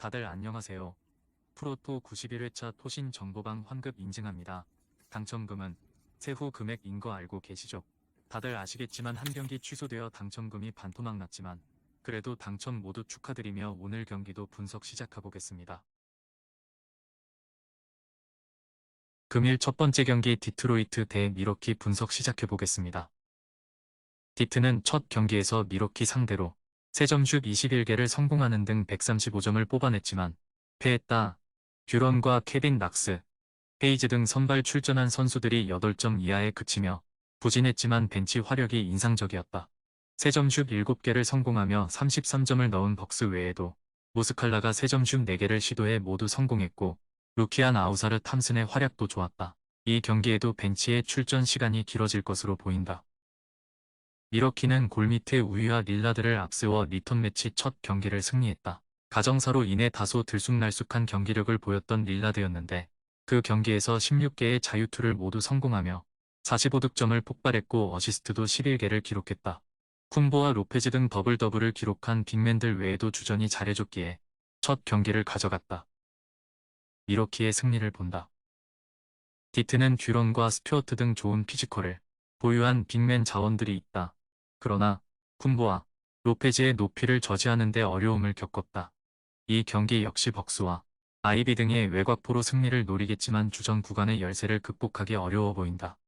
다들 안녕하세요. 프로토 91회차 토신 정보방 환급 인증합니다. 당첨금은 세후 금액인 거 알고 계시죠? 다들 아시겠지만 한 경기 취소되어 당첨금이 반토막 났지만 그래도 당첨 모두 축하드리며 오늘 경기도 분석 시작해보겠습니다. 금일 첫 번째 경기 디트로이트 대 미러키 분석 시작해보겠습니다. 디트는 첫 경기에서 미러키 상대로 3점슛 21개를 성공하는 등 135점을 뽑아냈지만 패했다. 듀런과 케빈 낙스, 헤이즈 등 선발 출전한 선수들이 8점 이하에 그치며 부진했지만 벤치 화력이 인상적이었다. 3점슛 7개를 성공하며 33점을 넣은 벅스 외에도 모스칼라가 3점슛 4개를 시도해 모두 성공했고 루키안 아우사르 탐슨의 활약도 좋았다. 이 경기에도 벤치의 출전 시간이 길어질 것으로 보인다. 미러키는 골밑의 우위와 릴라드를 앞세워 리턴 매치 첫 경기를 승리했다. 가정사로 인해 다소 들쑥날쑥한 경기력을 보였던 릴라드였는데 그 경기에서 16개의 자유투를 모두 성공하며 45득점을 폭발했고 어시스트도 11개를 기록했다. 쿤보와 로페즈 등 더블 더블을 기록한 빅맨들 외에도 주전이 잘해줬기에 첫 경기를 가져갔다. 미러키의 승리를 본다. 디트는 듀런과 스튜어트 등 좋은 피지컬을 보유한 빅맨 자원들이 있다. 그러나 쿤보와 로페즈의 높이를 저지하는 데 어려움을 겪었다. 이 경기 역시 벅스와 아이비 등의 외곽포로 승리를 노리겠지만 주전 구간의 열세를 극복하기 어려워 보인다.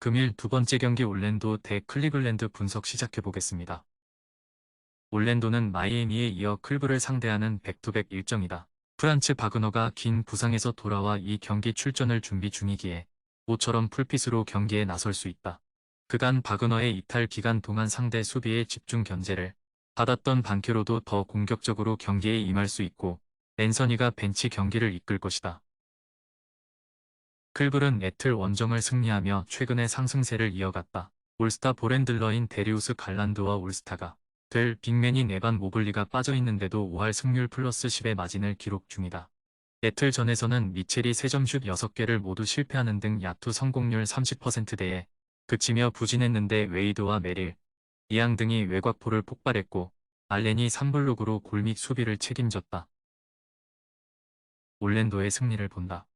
금일 두 번째 경기 올랜도 대 클리블랜드 분석 시작해보겠습니다. 올랜도는 마이애미에 이어 클브를 상대하는 백투백 일정이다. 프란츠 바그너가 긴 부상에서 돌아와 이 경기 출전을 준비 중이기에 모처럼 풀핏으로 경기에 나설 수 있다. 그간 바그너의 이탈 기간 동안 상대 수비에 집중 견제를 받았던 반케로도 더 공격적으로 경기에 임할 수 있고 앤서니가 벤치 경기를 이끌 것이다. 클블은 애틀 원정을 승리하며 최근의 상승세를 이어갔다. 올스타 보랜들러인 데리우스 갈란드와 올스타가 될 빅맨인 에반 모블리가 빠져있는데도 5할 승률 플러스 10의 마진을 기록 중이다. 애틀전에서는 미첼이 3점슛 6개를 모두 실패하는 등 야투 성공률 30%대에 그치며 부진했는데 웨이드와 메릴, 이양 등이 외곽포를 폭발했고 알렌이 3블록으로 골밑 수비를 책임졌다. 올랜도의 승리를 본다.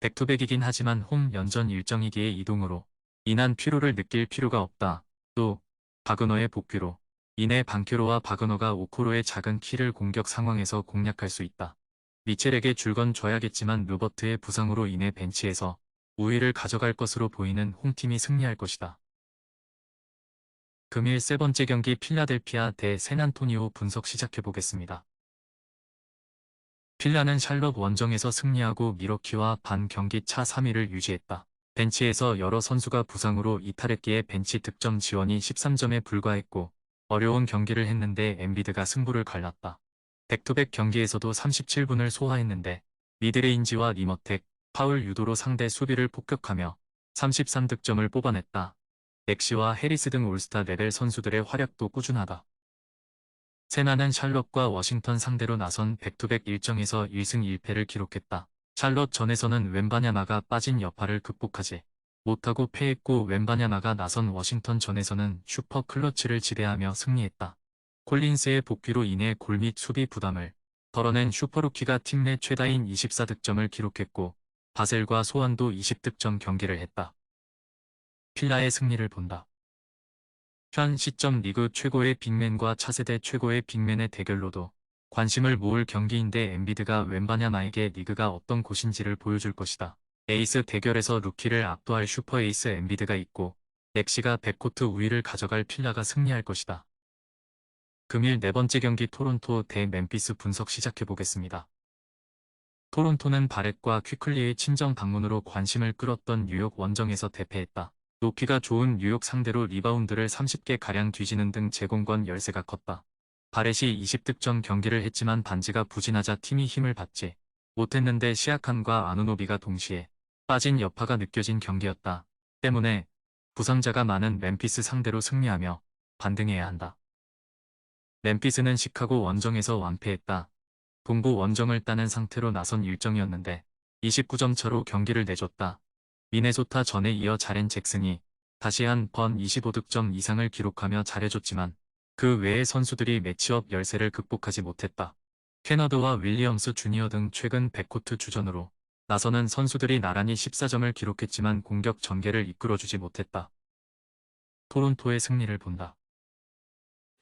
백투백이긴 하지만 홈 연전 일정이기에 이동으로 인한 피로를 느낄 필요가 없다. 또 바그너의 복귀로 이내 방케로와 바그너가 오코로의 작은 키를 공격 상황에서 공략할 수 있다. 미첼에게 줄건 줘야겠지만 루버트의 부상으로 인해 벤치에서 우위를 가져갈 것으로 보이는 홈팀이 승리할 것이다. 금일 세 번째 경기 필라델피아 대 샌안토니오 분석 시작해보겠습니다. 필라는 샬럿 원정에서 승리하고 미러키와 반 경기 차 3위를 유지했다. 벤치에서 여러 선수가 부상으로 이탈했기에 벤치 득점 지원이 13점에 불과했고 어려운 경기를 했는데 엠비드가 승부를 갈랐다. 백투백 경기에서도 37분을 소화했는데 미드레인지와 리머텍, 파울 유도로 상대 수비를 폭격하며 33득점을 뽑아냈다. 엑시와 해리스 등 올스타 레벨 선수들의 활약도 꾸준하다. 세나는 샬럿과 워싱턴 상대로 나선 백투백 일정에서 1승 1패를 기록했다. 샬럿 전에서는 웬바냐마가 빠진 여파를 극복하지 못하고 패했고 웬바냐마가 나선 워싱턴 전에서는 슈퍼 클러치를 지배하며 승리했다. 콜린스의 복귀로 인해 골밑 수비 부담을 덜어낸 슈퍼루키가 팀 내 최다인 24득점을 기록했고 바셀과 소환도 20득점 경기를 했다. 필라의 승리를 본다. 현 시점 리그 최고의 빅맨과 차세대 최고의 빅맨의 대결로도 관심을 모을 경기인데 엠비드가 웬바냐마에게 리그가 어떤 곳인지를 보여줄 것이다. 에이스 대결에서 루키를 압도할 슈퍼 에이스 엠비드가 있고 엑시가 백코트 우위를 가져갈 필라가 승리할 것이다. 금일 네 번째 경기 토론토 대 멤피스 분석 시작해보겠습니다. 토론토는 바렛과 퀴클리의 친정 방문으로 관심을 끌었던 뉴욕 원정에서 대패했다. 높이가 좋은 뉴욕 상대로 리바운드를 30개 가량 뒤지는 등 제공권 열세가 컸다. 바렛이 20득점 경기를 했지만 반지가 부진하자 팀이 힘을 받지 못했는데 시아칸과 아누노비가 동시에 빠진 여파가 느껴진 경기였다. 때문에 부상자가 많은 멤피스 상대로 승리하며 반등해야 한다. 멤피스는 시카고 원정에서 완패했다. 동부 원정을 따는 상태로 나선 일정이었는데 29점 차로 경기를 내줬다. 미네소타 전에 이어 자렌 잭슨이 다시 한 번 25득점 이상을 기록하며 잘해줬지만 그 외의 선수들이 매치업 열세를 극복하지 못했다. 캐나드와 윌리엄스 주니어 등 최근 백코트 주전으로 나서는 선수들이 나란히 14점을 기록했지만 공격 전개를 이끌어주지 못했다. 토론토의 승리를 본다.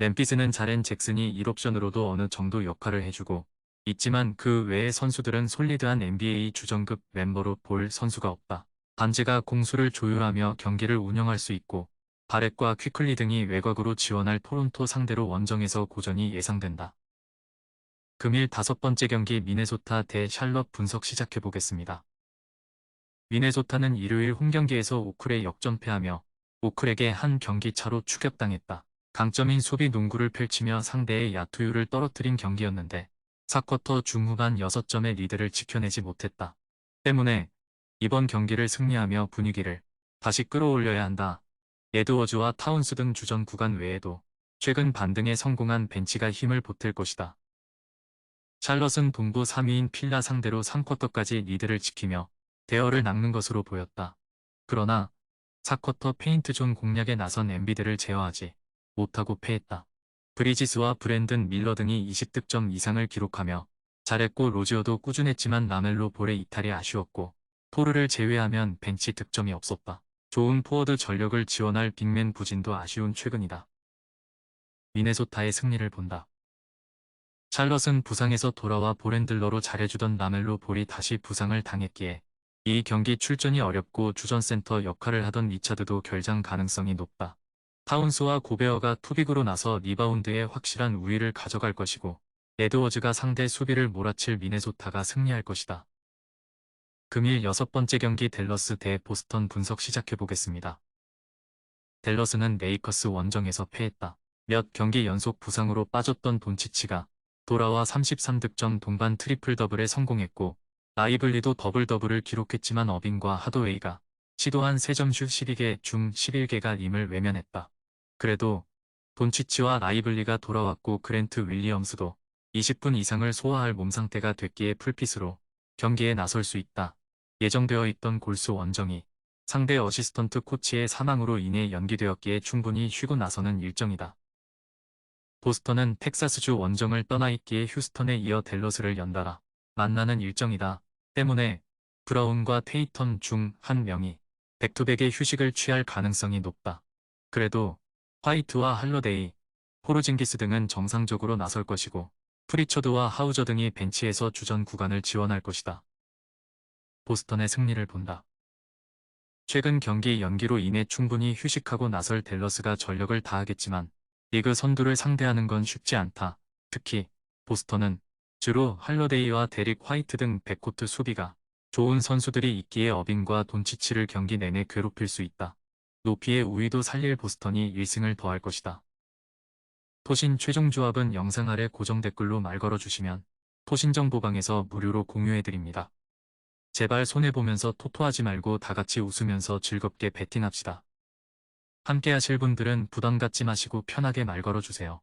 램피스는 자렌 잭슨이 1옵션으로도 어느 정도 역할을 해주고 있지만 그 외의 선수들은 솔리드한 NBA 주전급 멤버로 볼 선수가 없다. 반지가 공수를 조율하며 경기를 운영할 수 있고 바렛과 퀴클리 등이 외곽으로 지원할 토론토 상대로 원정에서 고전이 예상된다. 금일 다섯 번째 경기 미네소타 대 샬럿 분석 시작해 보겠습니다. 미네소타는 일요일 홈경기에서 오클에 역전패하며 오클에게 한 경기 차로 추격당했다. 강점인 수비 농구를 펼치며 상대의 야투율을 떨어뜨린 경기였는데 4쿼터 중후반 6점의 리드를 지켜내지 못했다. 때문에 이번 경기를 승리하며 분위기를 다시 끌어올려야 한다. 에드워즈와 타운스 등 주전 구간 외에도 최근 반등에 성공한 벤치가 힘을 보탤 것이다. 샬럿은 동부 3위인 필라 상대로 3쿼터까지 리드를 지키며 대어를 낚는 것으로 보였다. 그러나 4쿼터 페인트존 공략에 나선 엠비드를 제어하지 못하고 패했다. 브리지스와 브랜든 밀러 등이 20득점 이상을 기록하며 잘했고 로지어도 꾸준했지만 라멜로 볼의 이탈이 아쉬웠고 토르를 제외하면 벤치 득점이 없었다. 좋은 포워드 전력을 지원할 빅맨 부진도 아쉬운 최근이다. 미네소타의 승리를 본다. 찰럿은 부상에서 돌아와 볼핸들러로 잘해주던 라멜로 볼이 다시 부상을 당했기에 이 경기 출전이 어렵고 주전센터 역할을 하던 리차드도 결장 가능성이 높다. 타운스와 고베어가 투빅으로 나서 리바운드에 확실한 우위를 가져갈 것이고 에드워즈가 상대 수비를 몰아칠 미네소타가 승리할 것이다. 금일 여섯 번째 경기 델러스 대 보스턴 분석 시작해보겠습니다. 델러스는 레이커스 원정에서 패했다. 몇 경기 연속 부상으로 빠졌던 돈치치가 돌아와 33득점 동반 트리플 더블에 성공했고 라이블리도 더블 더블을 기록했지만 어빈과 하도웨이가 시도한 3점슛 12개 중 11개가 임을 외면했다. 그래도 돈치치와 라이블리가 돌아왔고 그랜트 윌리엄스도 20분 이상을 소화할 몸 상태가 됐기에 풀핏으로 경기에 나설 수 있다. 예정되어 있던 골수 원정이 상대 어시스턴트 코치의 사망으로 인해 연기되었기에 충분히 쉬고 나서는 일정이다. 보스턴은 텍사스주 원정을 떠나 있기에 휴스턴에 이어 델러스를 연달아 만나는 일정이다. 때문에 브라운과 테이턴 중 한 명이 백투백의 휴식을 취할 가능성이 높다. 그래도 화이트와 할러데이, 포르징기스 등은 정상적으로 나설 것이고 프리처드와 하우저 등이 벤치에서 주전 구간을 지원할 것이다. 보스턴의 승리를 본다. 최근 경기 연기로 인해 충분히 휴식하고 나설 델러스가 전력을 다하겠지만 리그 선두를 상대하는 건 쉽지 않다. 특히 보스턴은 주로 할러데이와 데릭 화이트 등 백코트 수비가 좋은 선수들이 있기에 어빙과 돈치치를 경기 내내 괴롭힐 수 있다. 높이의 우위도 살릴 보스턴이 1승을 더할 것이다. 토신 최종 조합은 영상 아래 고정 댓글로 말 걸어주시면 토신 정보방에서 무료로 공유해드립니다. 제발 손해보면서 토토하지 말고 다같이 웃으면서 즐겁게 베팅합시다. 함께 하실 분들은 부담 갖지 마시고 편하게 말 걸어주세요.